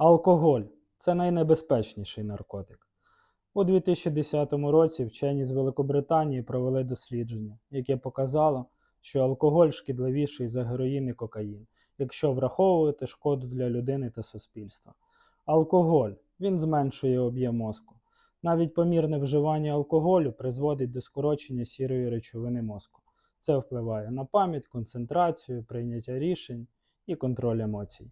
Алкоголь це найнебезпечніший наркотик. У 2010 році вчені з Великобританії провели дослідження, яке показало, що алкоголь шкідливіший за героїн і кокаїн, якщо враховувати шкоду для людини та суспільства. Алкоголь він зменшує об'єм мозку. Навіть помірне вживання алкоголю призводить до скорочення сірої речовини мозку. Це впливає на пам'ять, концентрацію, прийняття рішень і контроль емоцій.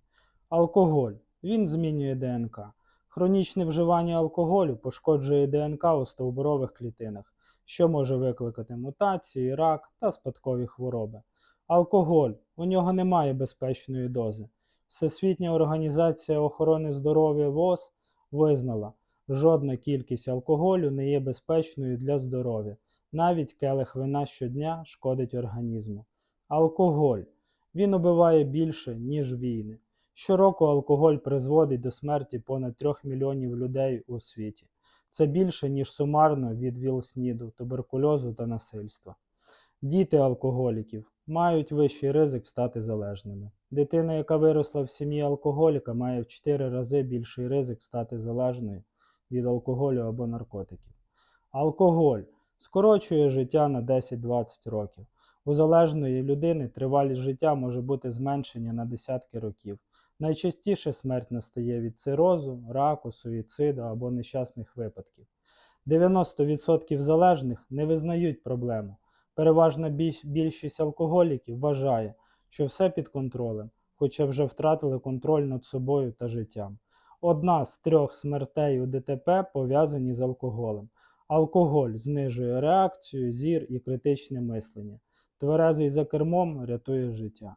Алкоголь він змінює ДНК. Хронічне вживання алкоголю пошкоджує ДНК у стовбурових клітинах, що може викликати мутації, рак та спадкові хвороби. Алкоголь у нього немає безпечної дози. Всесвітня організація охорони здоров'я ВОЗ визнала, жодна кількість алкоголю не є безпечною для здоров'я. Навіть келих вина щодня шкодить організму. Алкоголь він убиває більше, ніж війни. Щороку алкоголь призводить до смерті понад 3 мільйонів людей у світі. Це більше, ніж сумарно від ВІЛ-СНІДу, туберкульозу та насильства. Діти алкоголіків мають вищий ризик стати залежними. Дитина, яка виросла в сім'ї алкоголіка, має в 4 рази більший ризик стати залежною від алкоголю або наркотиків. Алкоголь скорочує життя на 10-20 років. У залежної людини тривалість життя може бути зменшення на десятки років. Найчастіше смерть настає від цирозу, раку, суїциду або нещасних випадків. 90% залежних не визнають проблему. Переважна більшість алкоголіків вважає, що все під контролем, хоча вже втратили контроль над собою та життям. Одна з трьох смертей у ДТП пов'язані з алкоголем. Алкоголь знижує реакцію, зір і критичне мислення. Тверезий за кермом рятує життя.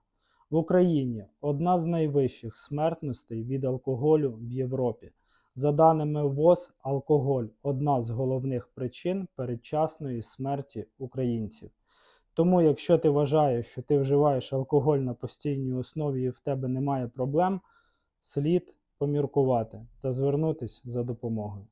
В Україні одна з найвищих смертностей від алкоголю в Європі. За даними ВОЗ, алкоголь одна з головних причин передчасної смерті українців. Тому, якщо ти вважаєш, що ти вживаєш алкоголь на постійній основі і в тебе немає проблем, слід поміркувати та звернутися за допомогою.